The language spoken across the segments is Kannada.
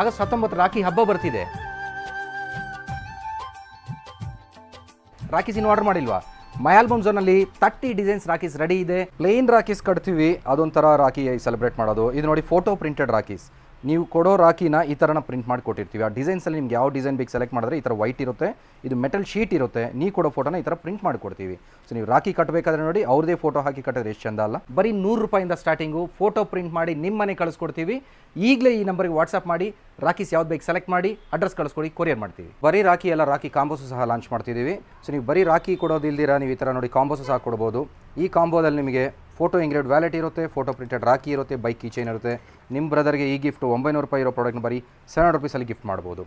ಆಗಸ್ಟ್ ಹತ್ತೊಂಬತ್ತು ರಾಖಿ ಹಬ್ಬ ಬರ್ತಿದೆ. ರಾಖೀಸ್ ಇನ್ನು ಆರ್ಡರ್ ಮಾಡಿಲ್ವಾ? ಮೈ ಆಲ್ಬಮ್ ಝೋನಲ್ಲಿ ತರ್ಟಿ ಡಿಸೈನ್ಸ್ ರಾಖೀಸ್ ರೆಡಿ ಇದೆ. ಪ್ಲೇನ್ ರಾಖೀಸ್ ಕಟ್ತೀವಿ. ಅದೊಂಥರ ರಾಖಿ ಸೆಲೆಬ್ರೇಟ್ ಮಾಡೋದು. ಇದು ನೋಡಿ ಫೋಟೋ ಪ್ರಿಂಟೆಡ್ ರಾಖೀಸ್. ನೀವು ಕೊಡೋ ರಾಖಿನ ಈ ಥರನ ಪ್ರಿಂಟ್ ಮಾಡಿ ಕೊಟ್ಟಿರ್ತೀವಿ. ಆ ಡಿಸೈನ್ಸಲ್ಲಿ ನಿಮ್ಗೆ ಯಾವ ಡಿಸೈನ್ ಬೇಕು ಸೆಲೆಕ್ಟ್ ಮಾಡಿದ್ರೆ ಈ ಥರ ವೈಟ್ ಇರುತ್ತೆ, ಇದು ಮೆಟಲ್ ಶೀಟ್ ಇರುತ್ತೆ, ನೀವು ಕೊಡೋ ಫೋಟೋನ ಈ ಥರ ಪ್ರಿಂಟ್ ಮಾಡಿ ಕೊಡ್ತೀವಿ. ಸೊ ನೀವು ರಾಖಿ ಕಟ್ಟಬೇಕಾದ್ರೆ ನೋಡಿ, ಅವ್ರದೇ ಫೋಟೋ ಹಾಕಿ ಕಟ್ಟಿದ್ರೆ ಎಷ್ಟು ಚಂದ ಅಲ್ಲ. ಬರೀ ನೂರು ರೂಪಾಯಿಂದ ಸ್ಟಾರ್ಟಿಂಗು ಫೋಟೋ ಪ್ರಿಂಟ್ ಮಾಡಿ ನಿಮ್ಮ ಮನೆ ಕಳಿಸ್ಕೊಡ್ತೀವಿ. ಈಗಲೇ ಈ ನಂಬರ್ಗೆ ವಾಟ್ಸಪ್ ಮಾಡಿ ರಾಖೀಸ್ ಯಾವ್ದು ಬೇಕು ಸೆಲೆಕ್ಟ್ ಮಾಡಿ ಅಡ್ರೆಸ್ ಕಳಿಸ್ಕೊಡಿ ಕೊರಿಯರ್ ಮಾಡ್ತೀವಿ. ಬರೀ ರಾಖಿ ಎಲ್ಲ ರಾಖಿ ಕಾಂಬೋಸು ಸಹ ಲಾಂಚ್ ಮಾಡ್ತಿದ್ದೀವಿ. ಸೊ ನೀವು ಬರೀ ರಾಖಿ ಕೊಡೋದಿಲ್ದಿರ, ನೀವು ಈ ಥರ ನೋಡಿ ಕಾಂಬೋಸು ಸಹ ಕೊಡ್ಬೋದು. ಈ ಕಾಂಬೋದಲ್ಲಿ ನಿಮಗೆ ಫೋಟೋ ಇಂಗ್ರೇಡ್ ವ್ಯಾಲೆಟ್ ಇರುತ್ತೆ ಫೋಟೋ ಪ್ರಿಂಟೆಡ್ ರಾಕಿ ಇರುತ್ತೆ ಬೈಕ್ ಕೀಚೈನ್ ಇರುತ್ತೆ. ನಿಮ್ಮ ಬ್ರದರ್ಗೆ ಈ ಗಿಫ್ಟ್ ಒಂಬೈನೂರು ರೂಪಾಯಿ ಇರೋ ಪ್ರಾಡಕ್ಟ್ನ ಬರೀ ಸೆವೆನ್ ಹಂಡ್ರೆಡ್ ರುಪೀಸಲ್ಲಿ ಗಿಫ್ಟ್ ಮಾಡ್ಬೋದು.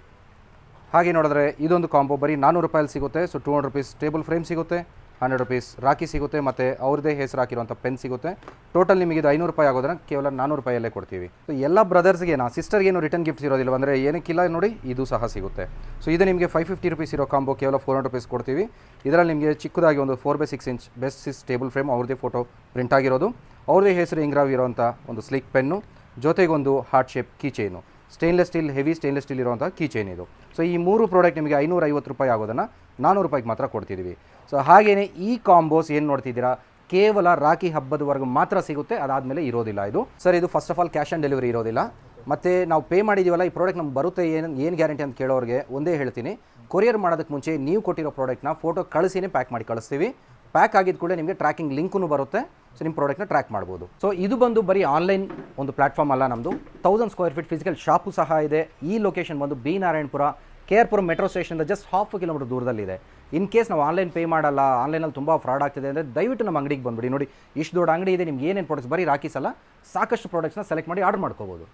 ಹಾಗೆ ನೋಡಿದ್ರೆ ಇದೊಂದು ಕಾಂಬೋ ಬರೀ ನಾನ್ನೂರು ರೂಪಾಯಲ್ಲಿ ಸಿಗುತ್ತೆ so two hundred rupees table frame ಸಿಗುತ್ತೆ. ಹಂಡ್ರೆಡ್ ರುಪೀಸ್ ರಾಖಿ ಸಿಗುತ್ತೆ ಮತ್ತು ಅವ್ರದ್ದೇ ಹೆಸರು ಹಾಕಿರುವಂಥ ಪೆನ್ ಸಿಗುತ್ತೆ. ಟೋಟಲ್ ನಿಮಗೆ ಇದು ಐನೂರು ರೂಪಾಯಿ ಆಗೋದನ್ನ ಕೇವಲ ನಾನ್ನೂರು ರೂಪಾಯಲ್ಲೇ ಕೊಡ್ತೀವಿ. ಸೊ ಎಲ್ಲ ಬ್ರದರ್ಸ್ಗೆ ನಾ ಸಿಸ್ಟರ್ಗೆ ಏನು ರಿಟರ್ನ್ ಗಿಫ್ಟ್ಸ್ ಇರೋದಿಲ್ಲ ಅಂದರೆ ಏನಕ್ಕಿಲ್ಲ ನೋಡಿ, ಇದು ಸಹ ಸಿಗುತ್ತೆ. ಸೊ ಇದು ನಿಮಗೆ ಫೈವ್ ಫಿಫ್ಟಿ ರುಪೀಸ್ ಇರೋ ಕಾಂಬೋ ಕೇವಲ ಫೋರ್ ಹಂಡ್ರೆಡ್ ರುಪೀಸ್ ಕೊಡ್ತೀವಿ. ಇದರಲ್ಲಿ ನಿಮಗೆ ಚಿಕ್ಕದಾಗಿ ಒಂದು four by six inch best size table frame ಅವ್ರದ್ದೇ ಫೋಟೋ ಪ್ರಿಂಟ್ ಆಗಿರೋದು. ಅವ್ರದ್ದೇ ಹೆಸರು ಇಂಗ್ರಾವ್ ಇರೋವಂಥ ಒಂದು slick pen ಜೊತೆಗೊಂದು heart shape key chain stainless steel heavy stainless steel ಇರುವಂಥ ಕೀ ಚೈನ್ ಇದು. ಸೊ ಈ ಮೂರು ಪ್ರಾಡಕ್ಟ್ ನಿಮಗೆ ಐನೂರ ಐವತ್ತು ರೂಪಾಯಿ ಆಗೋದನ್ನು ನಾನ್ನೂರು ರೂಪಾಯಿಗೆ ಮಾತ್ರ ಕೊಡ್ತಿದ್ದೀವಿ. ಸೊ ಹಾಗೆಯೇ ಈ ಕಾಂಬೋಸ್ ಏನು ನೋಡ್ತಿದ್ದೀರಾ? ಕೇವಲ ರಾಖಿ ಹಬ್ಬದವರೆಗೂ ಮಾತ್ರ ಸಿಗುತ್ತೆ, ಅದಾದಮೇಲೆ ಇರೋದಿಲ್ಲ ಇದು. ಸರ್ ಇದು first of all cash on delivery ಇರೋದಿಲ್ಲ. ಮತ್ತು ನಾವು ಪೇ ಮಾಡಿದ್ದೀವಲ್ಲ ಈ ಪ್ರಾಡಕ್ಟ್ ನಮ್ಗೆ ಬರುತ್ತೆ ಏನು ಏನು ಗ್ಯಾರಂಟಿ ಅಂತ ಕೇಳೋರಿಗೆ ಒಂದೇ ಹೇಳ್ತೀನಿ. ಕೊರಿಯರ್ ಮಾಡೋದಕ್ಕೆ ಮುಂಚೆ ನೀವು ಕೊಟ್ಟಿರೋ ಪ್ರಾಡಕ್ಟ್ನ ಫೋಟೋ ಕಳಿಸಿನೇ ಪ್ಯಾಕ್ ಮಾಡಿ ಕಳಿಸ್ತೀವಿ. ಪ್ಯಾಕ್ ಆಗಿದ ಕೂಡ ನಿಮಗೆ ಟ್ರ್ಯಾಕಿಂಗ್ ಲಿಂಕೂ ಬರುತ್ತೆ. ಸೊ ನಿಮ್ಮ ಪ್ರಾಡಕ್ಟ್ನ ಟ್ರ್ಯಾಕ್ ಮಾಡ್ಬೋದು. ಸೊ ಇದು ಬಂದು ಬರೀ ಆನ್ಲೈನ್ ಒಂದು ಪ್ಲಾಟ್ಫಾರ್ಮ್ ಅಲ್ಲ ನಮ್ಮದು thousand square feet physical shop ಸಹ ಇದೆ. ಈ ಲೊಕೇಶನ್ ಬಂದು B Narayanapura K R metro ಸ್ಟೇಷನಿಂದ just half kilometre ದೂರದಲ್ಲಿದೆ. ಇನ್ ಕೇಸ್ ನಾವು ಆನ್ಲೈನ್ ಪೇ ಮಾಡಲ್ಲ ಆನ್ಲೈನಲ್ಲಿ ತುಂಬ ಫ್ರಾಡ್ ಆಗ್ತಿದೆ ಅಂದರೆ ದಯವಿಟ್ಟು ನಮ್ಮ ಅಂಗಡಿಗೆ ಬಂದ್ಬಿಡಿ. ನೋಡಿ, ಇಷ್ಟು ದೊಡ್ಡ ಅಂಗಡಿ ಇದೆ, ನಿಮ್ಗೆ ಏನೇನು ಪ್ರಾಡಕ್ಟ್ಸ್ ಬರೀ ರಾಕಿಸಲ್ಲ ಸಾಕಷ್ಟು ಪ್ರಾಡಕ್ಟ್ಸ್ನ ಸೆಲೆಕ್ಟ್ ಮಾಡಿ ಆರ್ಡರ್ ಮಾಡ್ಕೋಬೋದು.